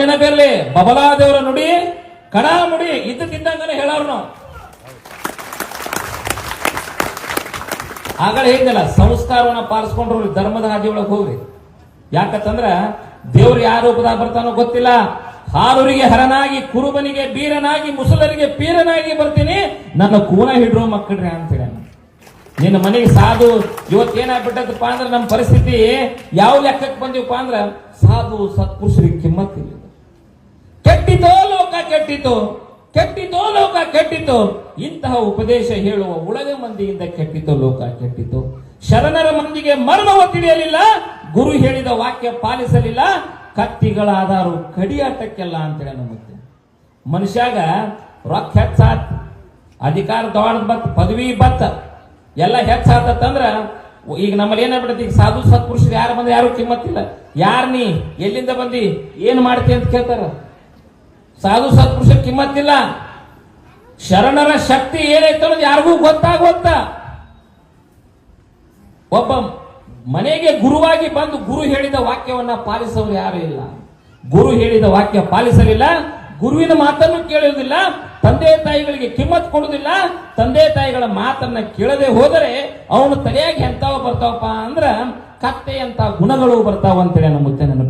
ನೆನಪಿರ್ಲಿ, ಬಬಲಾದೇವರ ನುಡಿ ಕಣ ನುಡಿ ಇದ್ದಕ್ಕಿದ್ದಂಗನೆ ಹೇಳೋರು ನಾವು. ಆಗಲೇ ಸಂಸ್ಕಾರವನ್ನ ಪಾಲಿಸ್ಕೊಂಡ್ರು ಧರ್ಮದ ಹಾದಿ ಒಳಗೆ ಹೋಗ್ರಿ. ಯಾಕಂತಂದ್ರ ದೇವ್ರು ಯಾವ ರೂಪದಾಗ ಬರ್ತಾನೋ ಗೊತ್ತಿಲ್ಲ. ಹಾಲೂರಿಗೆ ಹರನಾಗಿ, ಕುರುಬನಿಗೆ ಬೀರನಾಗಿ, ಮುಸಲರಿಗೆ ಪೀರನಾಗಿ ಬರ್ತೀನಿ. ನನ್ನ ಕೂನ ಹಿಡ್ರು ಮಕ್ಕಳ್ರಿ ಅಂತೇಳಿ ನಿನ್ನ ಮನೆಗೆ ಸಾಧು ಇವತ್ತೇನಾಗ್ಬಿಟ್ಟದಪ್ಪ ಅಂದ್ರೆ ನಮ್ಮ ಪರಿಸ್ಥಿತಿ ಯಾವ ಲೆಕ್ಕಕ್ಕೆ ಬಂದಿವಪ್ಪ ಅಂದ್ರ ಸಾಧು ಸತ್ಪುರುಷರಿಗೆ ಕಿಮ್ಮತ್ತಿಲ್ಲ. ಕೆಟ್ಟಿತೋ ಲೋಕ ಕೆಟ್ಟಿತು, ಕೆಟ್ಟಿತೋ ಲೋಕ ಕೆಟ್ಟಿತು, ಇಂತಹ ಉಪದೇಶ ಹೇಳುವ ಉಳಗ ಮಂದಿಯಿಂದ ಕೆಟ್ಟಿತೋ ಲೋಕ ಕೆಟ್ಟಿತು. ಶರಣರ ಮಂದಿಗೆ ಮರ್ಮವ ತಿಳಿಯಲಿಲ್ಲ, ಗುರು ಹೇಳಿದ ವಾಕ್ಯ ಪಾಲಿಸಲಿಲ್ಲ ಕತ್ತಿಗಳಾದಾರು ಕಡಿಯಾಟಕ್ಕೆಲ್ಲ ಅಂತೇಳಿ ನಮಗೆ ಮನುಷ್ಯಾಗ ರೊಕ್ಕ ಹೆಚ್ಚಾತ್, ಅಧಿಕಾರ ದೊಡ್ಡ ಬತ್, ಪದವಿ ಬತ್ತ ಎಲ್ಲ ಹೆಚ್ಚಾತಂದ್ರ ಈಗ ನಮ್ಮಲ್ಲಿ ಏನಾಗ್ಬಿಡುತ್ತೆ ಈಗ ಸಾಧು ಸತ್ಪುರುಷರು ಯಾರು ಬಂದ್ರೆ ಯಾರು ಕಿಮ್ಮತ್ತಿಲ್ಲ. ಯಾರು ನೀ? ಎಲ್ಲಿಂದ ಬಂದಿ? ಏನ್ ಮಾಡ್ತಿ ಅಂತ ಕೇಳ್ತಾರ. ಸಾಧು ಸತ್ಪುರುಷ ಕಿಮ್ಮತ್ತಿಲ್ಲ. ಶರಣರ ಶಕ್ತಿ ಏನೈತೆ ಅನ್ನೋದು ಯಾರಿಗೂ ಗೊತ್ತಾಗುವಂತ ಒಬ್ಬ ಮನೆಗೆ ಗುರುವಾಗಿ ಬಂದು ಗುರು ಹೇಳಿದ ವಾಕ್ಯವನ್ನ ಪಾಲಿಸೋರು ಯಾರು ಇಲ್ಲ. ಗುರು ಹೇಳಿದ ವಾಕ್ಯ ಪಾಲಿಸಲಿಲ್ಲ. ಗುರುವಿನ ಮಾತನ್ನು ಕೇಳುವುದಿಲ್ಲ. ತಂದೆ ತಾಯಿಗಳಿಗೆ ಕಿಮ್ಮತ್ ಕೊಡುವುದಿಲ್ಲ. ತಂದೆ ತಾಯಿಗಳ ಮಾತನ್ನ ಕೇಳದೆ ಹೋದರೆ ಅವನು ತಲೆಯಾಗಿ ಎಂತಾವ ಬರ್ತಾವಪ್ಪ ಅಂದ್ರ ಕತ್ತೆಯಂತ ಗುಣಗಳು ಬರ್ತಾವ ಅಂತೇಳಿ ನಮ್ಮ ಮುತ್ತೆ ನೆನಪಿಡು